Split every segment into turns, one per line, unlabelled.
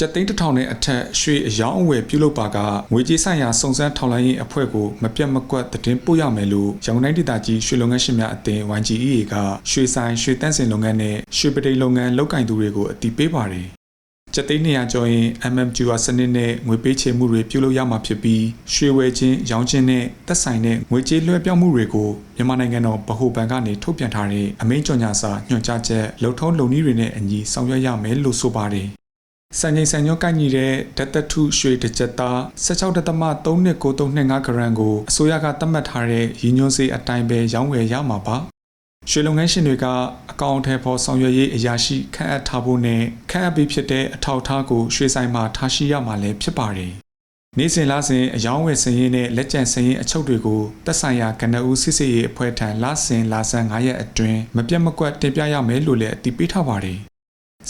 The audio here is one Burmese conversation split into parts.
ကျပ်သိန်းတစ်ထောင်နဲ့အထက်ရွှေအယောင်းအဝယ်ပြုလုပ်ပါကငွေကြေးဆိုင်ရာစုံစမ်းထောက်လှမ်းရေးအဖွဲ့ကိုမပြတ်မကွက်သတင်းပို့ရမယ်လို့ရန်ကုန်တိုင်းဒေသကြီးရွှေလုပ်ငန်းရှင်များအသင်း YGEA ကရွှေဆိုင်ရွှေတန့်စင်လုပ်ငန်းနဲ့ရွှေပတိန်လုပ်ငန်းလုပ်ကင်သူတွေကိုအတိပေးပါတယ်။ကျပ်သိန်း200ကျော်ရင် MMQR စနစ်နဲ့ငွေပေးချေမှုတွေပြုလုပ်ရမှာဖြစ်ပြီးရွှေဝယ်ခြင်းရောင်းခြင်းနဲ့သက်ဆိုင်တဲ့ငွေကြေးလွှဲပြောင်းမှုတွေကိုမြန်မာနိုင်ငံတော်ဗဟိုဘဏ်ကနေထုတ်ပြန်ထားတဲ့အမိန့်ကြော်ညာစာညွှန်ကြားချက်လုံထုံးလုံနည်းတွေနဲ့အညီဆောင်ရွက်ရမယ်လို့ဆိုပါတယ်။ စံချိန်စံညွှန်းကိုက်ညီတဲ့ဓာတ်သတ္ထုရွှေတစ်ကြက်သား16.329325ဂရမ်ကိုအစိုးရကသတ်မှတ်ထားတဲ့ရည်ညွှန်းစေးအတိုင်းပဲရောင်းဝယ်ရမှာပါရွှေလုပ်ငန်းရှင်တွေကအကောင့်အထည်ဖော်ဆောင်ရွက်ရေးအရာရှိခန့်အပ်ထားဖို့နဲ့ခန့်အပ်ပြီးဖြစ်တဲ့အထောက်အထားကိုရွှေဆိုင်မှာထားရှိရမှာလည်းဖြစ်ပါတယ်နေ့စဉ်လစဉ်အယောင်းဝယ်စည်ရင်းနဲ့လက်ကျန်စည်ရင်းအချုပ်တွေကိုတက်ဆိုင်ရာကနအူးစစ်စေးရေးအဖွဲ့ထံလစဉ်လာဆန်9ရက်အတွင်းမပြတ်မကွက်တင်ပြရမယ်လို့လည်းအတည်ပြုထားပါတယ်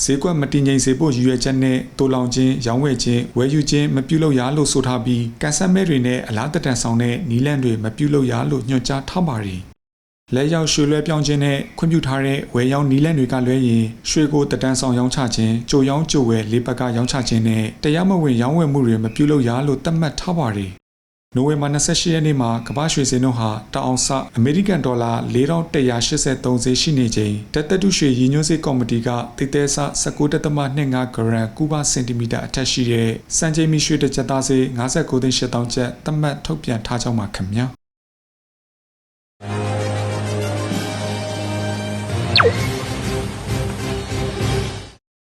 ဈေးကွက်မတည်ငြိမ်စေဖို့ရည်ရွယ်ချက်နဲ့တိုးလောင်ခြင်းရောင်းဝယ်ခြင်းဝယ်ယူခြင်းမပြုလုပ်ရလို့ဆိုထားပြီးကန်ဆယ်မဲတွေနဲ့အလားတတန်ဆောင်တဲ့နီးလန့်တွေမပြုလုပ်ရလို့ညွှန်ကြားထားပါတယ်လက်ရောက်ရွှေလွှဲပြောင်းခြင်းနဲ့ခွင့်ပြုထားတဲ့ဝယ်ရောင်းနီးလန့်တွေကလွဲရင်ရွှေကိုတတန်ဆောင်ရောင်းချခြင်းကြိုရောင်းကြိုဝယ်လေးဘက်ကရောင်းချခြင်းနဲ့တရားမဝင်ရောင်းဝယ်မှုတွေမပြုလုပ်ရလို့သတ်မှတ်ထားပါတယ် နိုဝင်ဘာ28ရက်နေ့မှာကမ္ဘာရွှေစင်တို့ဟာတောင်အောင်စအမေရိကန်ဒေါ်လာ4183ဈေးရှိနေချိန်တက်တက်တုရွှေရည်ညွှန်းစေးကော်မတီကတိတဲဆ19.25ဂရမ်ကူဘာစင်တီမီတာအထက်ရှိတဲ့စံချိန်မီရွှေတစ်ကြက်သားဈေး59သိန်း8000ကျပ်သတ်မှတ်ထုတ်ပြန်ထားကြောင်းပါခင်ဗျာ။